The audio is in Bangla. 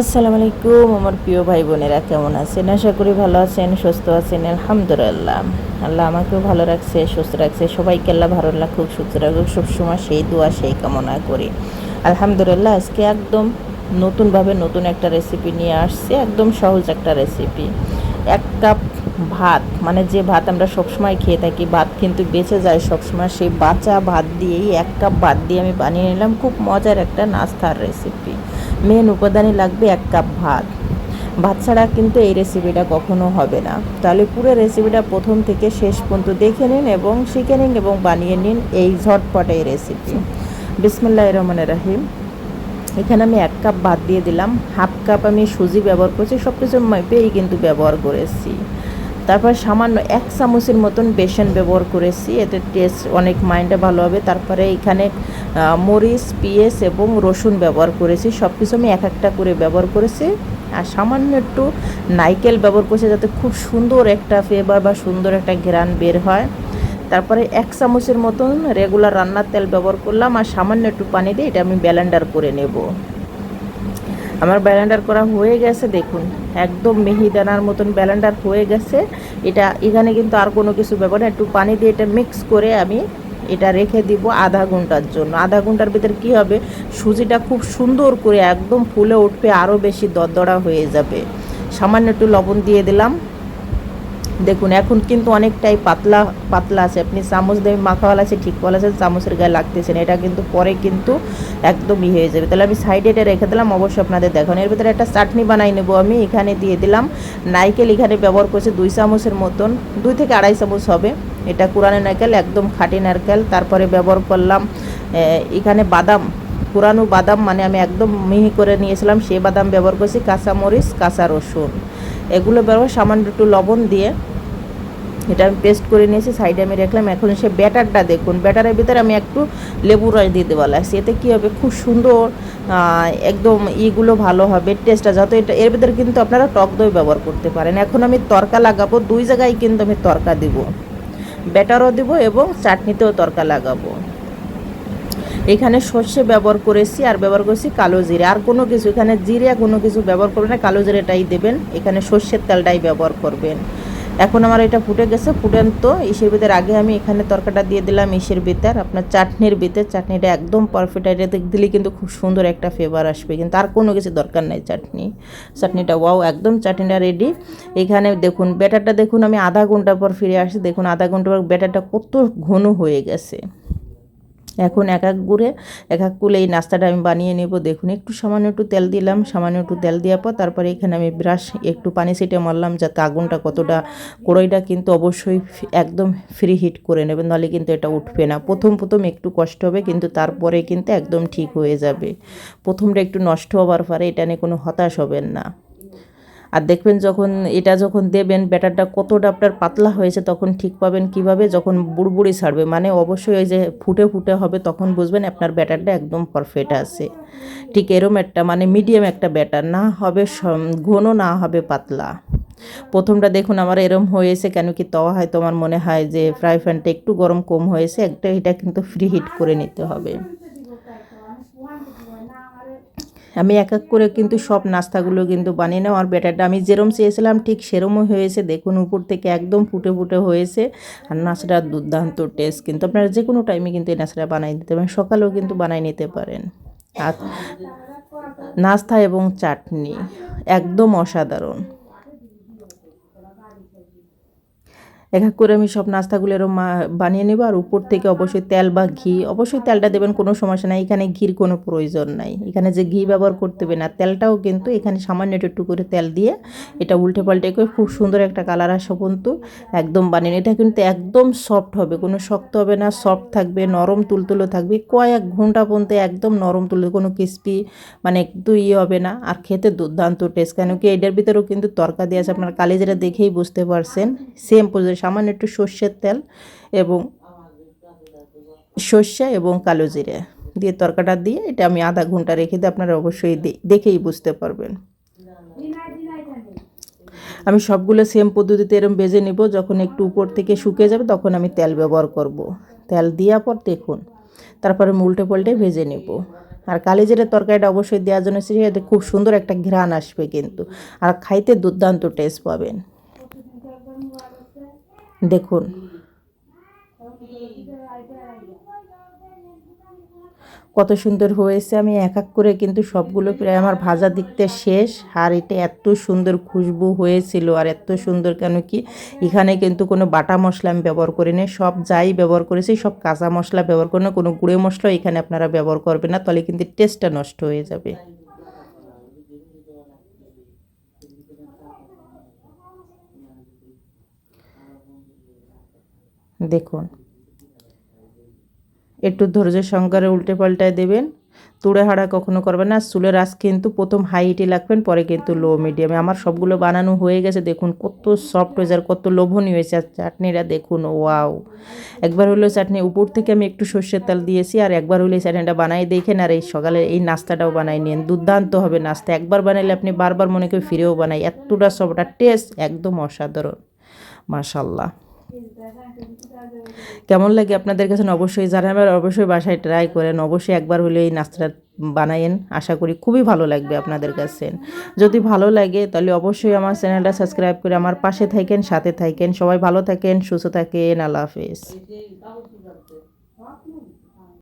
আসসালামু আলাইকুম আমার প্রিয় ভাই বোনেরা কেমন আছেন? আশা করি ভালো আছেন, সুস্থ আছেন, আলহামদুলিল্লাহ। আল্লাহ আমাকেও ভালো রাখছে, সুস্থ রাখছে। সবাইকে আল্লাহ ভালো রাখুক, সুস্থ রাখুক, সবসময় সেই দোয়া, সেই কামনা করি। আলহামদুলিল্লাহ, আজকে একদম নতুনভাবে নতুন একটা রেসিপি নিয়ে আসছে, একদম সহজ একটা রেসিপি এক কাপ ভাত মানে যে ভাত আমরা সবসময় খেয়ে থাকি, ভাত কিন্তু বেঁচে যায় সবসময়, সেই বাঁচা ভাত দিয়েই এক কাপ ভাত দিয়ে আমি বানিয়ে নিলাম। খুব মজার একটা নাস্তার রেসিপি মেন উপাদানে লাগবে এক কাপ ভাত। ভাত ছাড়া কিন্তু এই রেসিপিটা কখনো হবে না। তাহলে পুরো রেসিপিটা প্রথম থেকে শেষ পর্যন্ত দেখে নিন এবং শিখে নিন এবং বানিয়ে নিন এই ঝটপট এই রেসিপি বিসমুল্লাহ রহমান রাহিম। এখানে আমি এক কাপ ভাত দিয়ে দিলাম। হাফ কাপ আমি সুজি ব্যবহার করছি। সব কিছু মেপেই কিন্তু ব্যবহার করেছি। তারপর সামান্য এক চামচের মতন বেসন ব্যবহার করেছি। এতে টেস্ট অনেক মাইন্ডে ভালো হবে। তারপরে এখানে মরিচ, পিঁয়াজ এবং রসুন ব্যবহার করেছি। সব কিছু আমি এক একটা করে ব্যবহার করেছি। আর সামান্য একটু নাইকেল ব্যবহার করেছি যাতে খুব সুন্দর একটা ফ্লেভার বা সুন্দর একটা ঘ্রাণ বের হয়। তারপরে এক চামচের মতন রেগুলার রান্নার তেল ব্যবহার করলাম। আর সামান্য একটু পানি দিয়ে এটা আমি ব্যালেন্ডার করে নেব। আমার ব্যালেন্ডার করা হয়ে গেছে, দেখুন। একদম মেহিদানার মতন ব্যালেন্ডার হয়ে গেছে। এটা এখানে কিন্তু আর কোনো কিছু ব্যাপার একটু পানি দিয়ে এটা মিক্স করে আমি এটা রেখে দিব আধা ঘণ্টার জন্য। আধা ঘণ্টার ভিতরে কি হবে? সুজিটা খুব সুন্দর করে একদম ফুলে উঠবে, আরও বেশি দরদড়া হয়ে যাবে। সামান্য একটু লবণ দিয়ে দিলাম। দেখুন, এখন কিন্তু অনেকটাই পাতলা পাতলা আছে। আপনি চামচ দিয়ে মাখাওয়ালা আছে ঠিক আছে, চামচের গায়ে লাগতেছে না। এটা কিন্তু পরে কিন্তু একদম ই হয়ে যাবে। তাহলে আমি সাইডে এটা রেখে দিলাম, অবশ্যই আপনাদের দেখুন এর ভিতরে একটা চাটনি বানাই নেব আমি। এখানে দিয়ে দিলাম নাইকেল। এখানে ব্যবহার করছে দুই চামচের মতন, দুই থেকে আড়াই চামচ হবে। এটা কোরআনে নারকেল, একদম খাঁটি নারকেল। তারপরে ব্যবহার করলাম এখানে বাদাম। পুরানো বাদাম মানে আমি একদম মিহি করে নিয়েছিলাম। সেই বাদাম ব্যবহার করছি কাঁচা মরিচ কাঁচা রসুন। এগুলো ব্যবহার সামান্য একটু লবণ দিয়ে এটা আমি পেস্ট করে নিয়েছি সাইডে আমি রাখলাম। এখন সে ব্যাটারটা দেখুন, ব্যাটারের ভিতরে আমি একটু লেবু রস দিয়ে দেওয়া লাগছে এতে কী হবে? খুব সুন্দর একদম ইগুলো ভালো হবে টেস্টটা যত এটা এর ভিতরে কিন্তু আপনারা টক দই ব্যবহার করতে পারেন। এখন আমি তরকা লাগাবো, দুই জায়গায় কিন্তু আমি তরকা দিব। ব্যাটারও দিব এবং চাটনিতেও তরকা লাগাবো। এখানে সর্ষে ব্যবহার করেছি, আর ব্যবহার করেছি কালো জিরে। আর কোনো কিছু, এখানে জিরে কোনো কিছু ব্যবহার করবেন না, কালো জিরেটাই দেবেন। এখানে সর্ষের তেলটাই ব্যবহার করবেন। এখন আমার এটা ফুটে গেছে ফুটেন তো ইসের ভিতরে আগে আমি এখানে তরকাটা দিয়ে দিলাম ইসের ভিতর। আপনার চাটনির ভিতর, চাটনিটা একদম পারফেক্ট এটা দিলে কিন্তু খুব সুন্দর একটা ফ্লেভার আসবে। কিন্তু আর কোনো কিছু দরকার নেই চাটনি। চাটনিটা ওয়াও একদম চাটনিটা রেডি এখানে দেখুন, ব্যাটারটা দেখুন, আমি আধা ঘণ্টা পর ফিরে আসি। দেখুন, আধা ঘণ্টা পর ব্যাটারটা কত ঘন হয়ে গেছে। এখন এক এক গুড়ে, এক এক কুলে এই নাস্তাটা আমি বানিয়ে নেব। দেখুন, একটু সামান্য একটু তেল দিলাম, সামান্য একটু তেল দেওয়ার পর তারপরে এখানে আমি ব্রাশ, একটু পানি ছিটে মারলাম যাতে আগুনটা কতটা, কড়াইটা কিন্তু অবশ্যই একদম ফ্রি হিট করে নেবেন, নাহলে কিন্তু এটা উঠবে না। প্রথম প্রথম একটু কষ্ট হবে, কিন্তু তারপরে কিন্তু একদম ঠিক হয়ে যাবে। প্রথমটা একটু নষ্ট হবার পরে এটা নিয়ে কোনো হতাশ হবেন না। আর দেখবেন যখন এটা যখন দেবেন, ব্যাটারটা কতটা আপনার পাতলা হয়েছে তখন ঠিক পাবেন কীভাবে, যখন বুড়বুড়ি ছাড়বে। মানে অবশ্যই ওই যে ফুটে ফুটে হবে তখন বুঝবেন আপনার ব্যাটারটা একদম পারফেক্ট আছে। ঠিক এরম একটা মানে মিডিয়াম একটা ব্যাটার, না হবে ঘন, না হবে পাতলা। প্রথমটা দেখুন আমার এরম হয়েছে কেন কি তওয়া হয়তো আমার মনে হয় যে ফ্রাই প্যানটা একটু গরম কম হয়েছে, একটা এটা কিন্তু ফ্রি হিট করে নিতে হবে। আমি এক এক করে কিন্তু সব নাস্তাগুলো কিন্তু বানিয়ে নেওয়ার ব্যাটারটা আমি যেরম চেয়েছিলাম, ঠিক সেরমই হয়েছে। দেখুন, উপর থেকে একদম ফুটে ফুটে হয়েছে। আর নাস্তাটা দুর্দান্ত টেস্ট কিন্তু। আপনারা যে কোনো টাইমে কিন্তু এই নাচটা বানিয়ে দিতে পারেন। সকালেও কিন্তু বানিয়ে নিতে পারেন। আর নাস্তা এবং চাটনি একদম অসাধারণ। এক এক করে আমি সব নাস্তাগুলো এরম বানিয়ে নেব। আর উপর থেকে অবশ্যই তেল বা ঘি, অবশ্যই তেলটা দেবেন কোনো সমস্যা নাই। এখানে ঘির কোনো প্রয়োজন নাই। এখানে যে ঘি ব্যবহার করতে হবে না, তেলটাও কিন্তু এখানে সামান্য একটু করে তেল দিয়ে এটা উল্টে পাল্টে করে খুব সুন্দর একটা কালার আসা পর্যন্ত একদম বানিয়ে। এটা কিন্তু একদম সফট হবে। কোনো শক্ত হবে না সফট থাকবে, নরম তুলতুলো থাকবে। কয়েক ঘণ্টা পর্যন্ত একদম নরম তুলে কোনো ক্রিস্পি মানে একটু ইয়ে হবে না। আর খেতে দুর্দান্ত টেস্ট কেন কি এটার ভিতরেও কিন্তু তরকা দিয়ে আছে। আপনার কালিজিরা দেখেই বুঝতে পারছেন। সেম পজিশন সামান্য একটু সর্ষের তেল এবং সর্ষে এবং কালো জিরে দিয়ে তরকাটা দিয়ে এটা আমি আধা ঘণ্টা রেখে দিই আপনারা অবশ্যই দেখেই বুঝতে পারবেন। আমি সবগুলো সেম পদ্ধতিতে এরম বেজে নেব, যখন একটু উপর থেকে শুকিয়ে যাবে তখন আমি তেল ব্যবহার করব। তেল দেওয়ার পর দেখুন, তারপরে উল্টে পাল্টে ভেজে নেব। আর কালিজিরের তরকারিটা অবশ্যই দেওয়ার জন্য সেটা খুব সুন্দর একটা ঘ্রাণ আসবে কিন্তু। আর খাইতে দুর্দান্ত টেস্ট পাবেন। দেখুন। কত সুন্দর হয়েছে। আমি এক এক করে কিন্তু সবগুলো প্রায় আমার ভাজা দিকতে শেষ। আর এটা এত সুন্দর খুশবু হয়েছিল। আর এত সুন্দর কেন কি, এখানে কিন্তু কোনো বাটা মশলা আমি ব্যবহার করি করিনি। সব যাই ব্যবহার করেছি, সব কাঁচা মশলা ব্যবহার করে না কোনো গুঁড়ো মশলা এখানে আপনারা ব্যবহার করবেন না। তাহলে কিন্তু টেস্টটা নষ্ট হয়ে যাবে। দেখুন। একটু ধৈর্য সহকারে উল্টে পাল্টায় দেবেন। তুড়ে হাড়া কখনো করবেন না। চুলের আঁচ কিন্তু প্রথম হাইটে রাখবেন পরে কিন্তু লো মিডিয়ামে আমার সবগুলো বানানো হয়ে গেছে, দেখুন কত সফট হয়েছে আর কত লোভনীয় হয়েছে। আর চাটনিটা দেখুন ওয়াও একবার হলো চাটনি উপর থেকে আমি একটু সর্ষের তেল দিয়েছি, আর একবার হলো চাটনিটা বানাই দেখেন। আর এই সকালে এই নাস্তাটাও বানাই নিন। দুর্দান্ত হবে নাস্তা। একবার বানাইলে আপনি বারবার মনে করে ফিরেও বানাই এতটা সবটা টেস্ট একদম অসাধারণ। মাশাল্লাহ কেমন লাগে আপনাদের কাছে? অবশ্যই জানাবেন, অবশ্যই বাসায় ট্রাই করেন, অবশ্যই একবার হলে এই নাস্তাটা বানায়েন। আশা করি খুবই ভালো লাগবে আপনাদের কাছে। যদি ভালো লাগে, তাহলে অবশ্যই আমার চ্যানেলটা সাবস্ক্রাইব করে আমার পাশে থাকেন, সাথে থাকেন। সবাই ভালো থাকেন, সুস্থ থাকেন। আল্লাহ হাফেজ।